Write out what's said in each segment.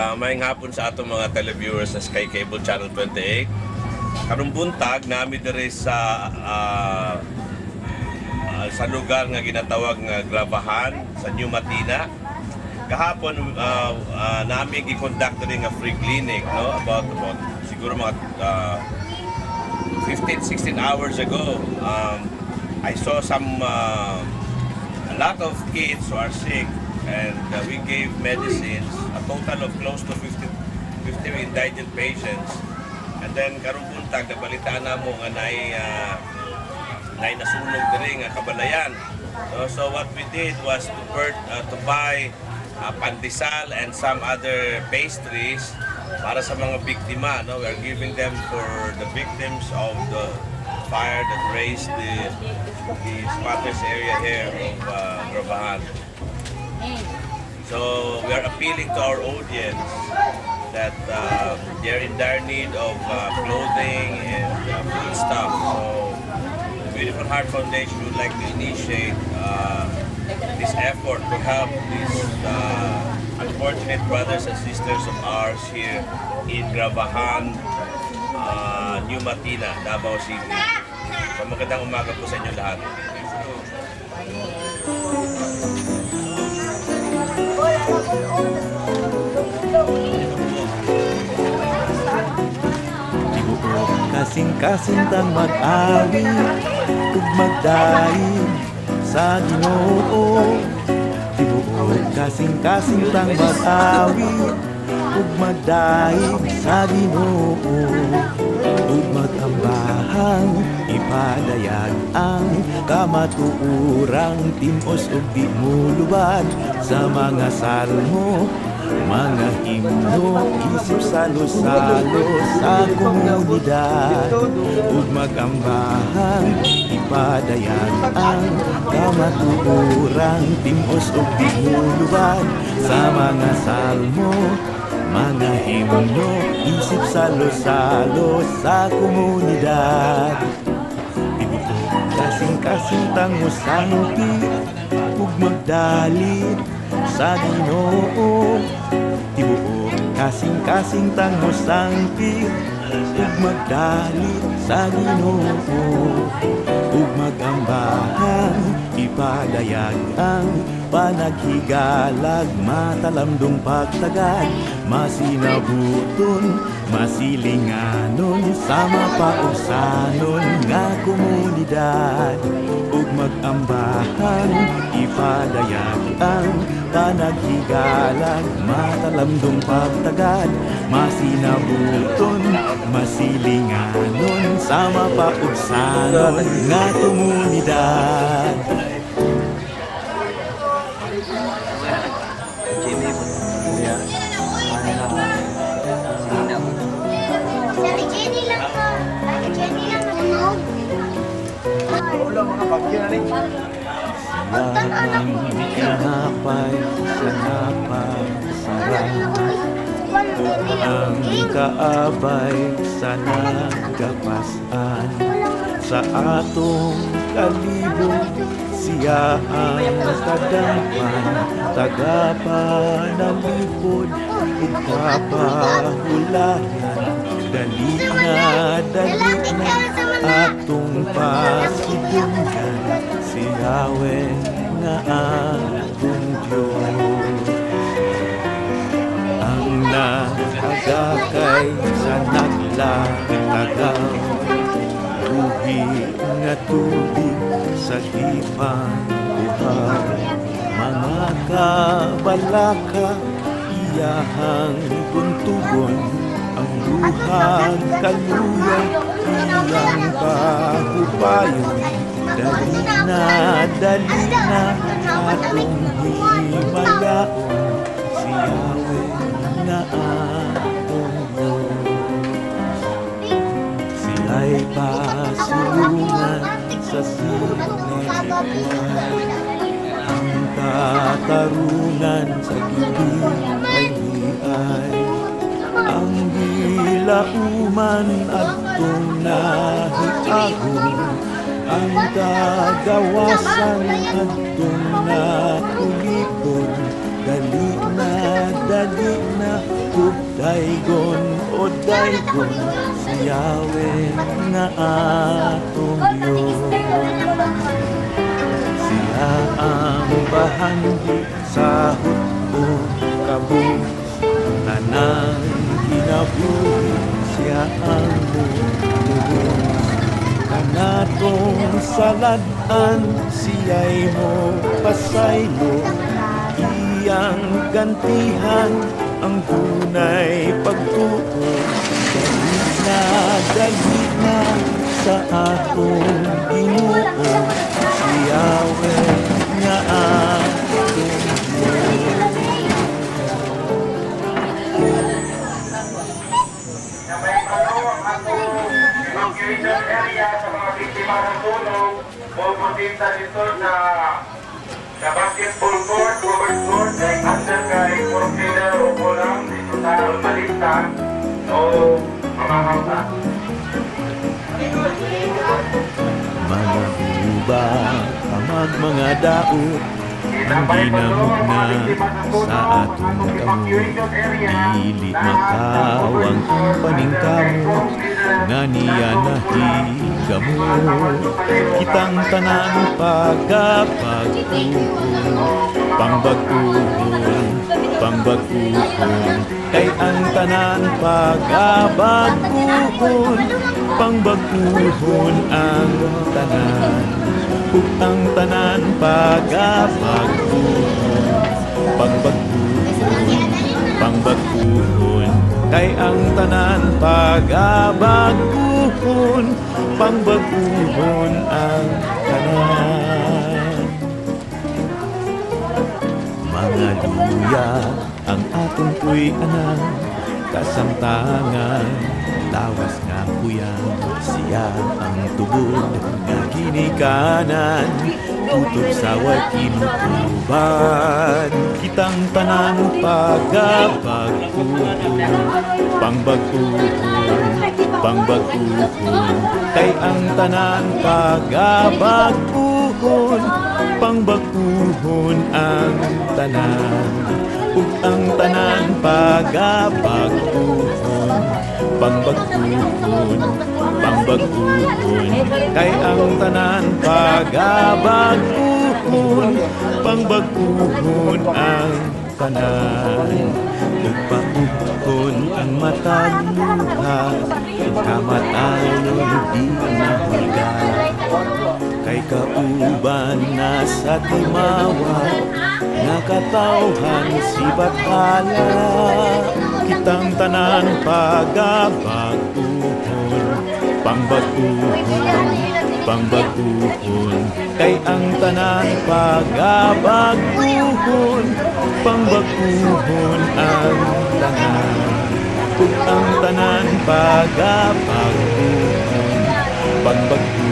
Uh, mayang hapon sa atong mga televiewers sa Sky Cable Channel 28. Karong buntag nami diri sa ah, ah, sa lugar nga ginatawag nga Gravahan sa New Matina. Kahapon uh, uh, nami gi-conduct diri nga free clinic no about about siguro mga ah, 15 16 hours ago. Um, I saw some uh, a lot of kids who are sick and uh, we gave medicines, a total of close to 50, 50 indigent patients. And then karong buntag nabalitaan na mo nga nay uh, nay nasunog diri nga kabalayan. So, so what we did was to pur- uh, to buy uh, pandesal and some other pastries para sa mga biktima. No? We are giving them for the victims of the fire that raised the, the squatters area here of uh, Grabahan. So we are appealing to our audience that uh, they're in dire need of uh, clothing and uh, food stuff. So the Beautiful Heart Foundation would like to initiate uh, this effort to help these uh, unfortunate brothers and sisters of ours here in Gravahan, uh, New Matina, Davao City. So magandang umaga po sa inyo lahat. Kasing-kasintang mag-awi Ug magdaig sa ginoo. Tibuok kasing-kasintang mag-awi Ug magdaig sa ginoo Ug magambahang ipadayag ang kamatuurang timos ug di muluban sa mga salmo mga himno isip salo-salo sa komunidad. Ug magambahang ipadayag ang kamatuurang timos ug di muluban sa mga salmo mga himno, isip salo-salo sa komunidad. Kasing-kasing tango sangki Ug magdalit sa ginoo. Tibuok kasing-kasing tango sangki Ug magdalit sa ginoo Ug magambahan ipadayag ang panaghigalag matalamdong pagtagad masinabuton masilinganon sa mapausanon nga komunidad. Ug magambahan ipadayag ang panaghigalag matalamdong pagtagad masinabuton masilinganon sa mapausanon nga komunidad Dari Jenny lang ka. Dari Jenny lang nanonood. Lamang kinapay sa napasarap Ang kaabay sa nagapasan Sa atong kalibong siya ang kadapan Tagapanalipod. Ug kapahulayan Dali na, dali na atong pasidunggan Si Yahweh nga atong Diyos. Ang naagakay sa naglagagaw Buhi nga tubig sa ipang buhay. Mga kabalaka iyahang tuntugon Ang luhang kaluya iyang pahupayon Dali na, dali na atong himalaon Si Yahweh nga atong Diyos Sila'y pasulungan sa sinelikuan Ang katarungan sa gibig ay hiay Ang gilauman at nahiagong Ang kagawasan at nakulikon Dali na, dali na Daigon o Daigon Siyawe nga atong Diyos. Siya ang bahandi sa o kabus Tanang kinabuhi siya ang mutubos Kanatong saladan siya'y mo. Pasaylo Iyang gantihan ang tunay pagtuon. Dali na, dali na sa atong Ginoo Si Yahweh nga atong Diyos evacuation area sa mga biktima ng tulong pupunta dito sa sa basketball court, covered court, kay under kay Porfida o Kulang dito sa Malita o mga hausa. Mga buba, amag mga daot Ang ginamok na sa atong kamot Dili makawang paningkamot Nga niya nahigamot Kitang tanan pagkapagpuhon Pangbaguhon, pangbaguhon Kay ang tanan pagkabaguhon Pangbaguhon ang tanan Ug ang tanan pagkabaguhon Pangbaguhon, pangbaguhon Kay ang tanan pagkabaguhon Pangbaguhon ang tanan. Mga luya ang atong puy anang kasamtangan lawas nga kuyang siya ang tubod nga ginikanan tutok sa way kitang tanan pagapagpuhon pangbaguhon pangbaguhon kay ang tanan pagapagpuhon pangbaguhon ang tanan. Ug ang tanan pagapagpuhon pangbaguhon pangbaguhon kay ang tanan pagabaguhon pangbaguhon ang tanan. Ug pauhon ang matag luha ang kamatayon di kauban na sa timawa nakatawhan si Bathala kitang tanan pagabaguhon pangbaguhon pangbaguhon. Kay ang tanan pagabaguhon pangbaguhon ang tanan ug ang tanan pagabaguhon pangbaguhon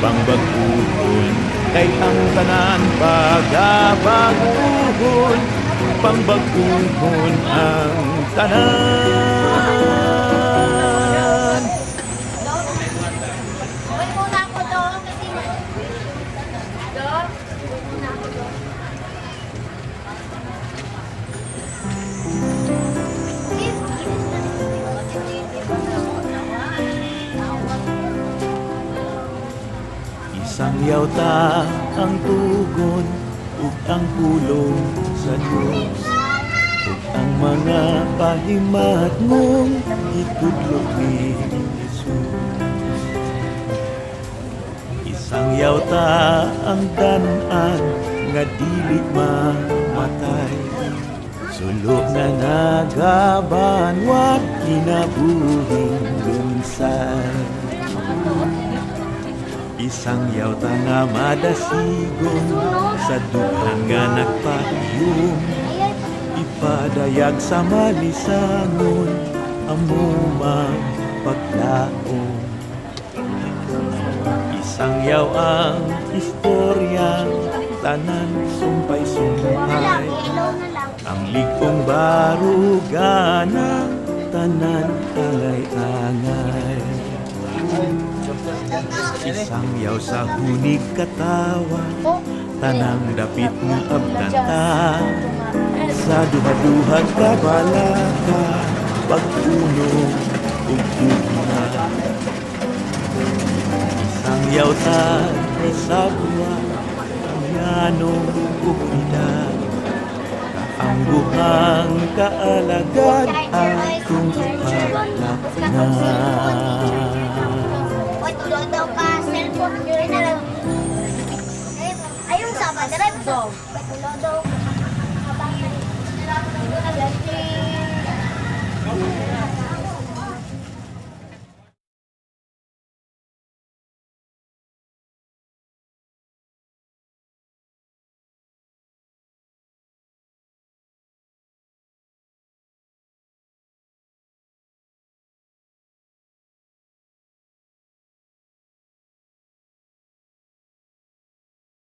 pangbaguhon kay ang tanan pagabaguhon pangbaguhon ang tanan Isang yawta ang tugon ug ang pulong sa Dios ug ang mga pahimat mong itudlok ni Jesus. Isang yawta ang danan nga dili mamatay. Sulo na nagaban wa kinabuhing lunsay Isang yawta nga madasigon sa dughang nga nagpahiyom Ipadayag sa malisangon amumang paglaom Isang yaw ang istorya tanan sumpay-sumpay ang ligong barugana tanan angay-angay Isang yaw sa hunig katawa Oh, Tanang dapit ng abdanta Sa duha-duhag kabalaka Pagpuno ug tugna Isang yawtan sa yanong ug edad Ang buhang kaalagad Atong ipaglapunan Oy, Drive daw. Tulog daw.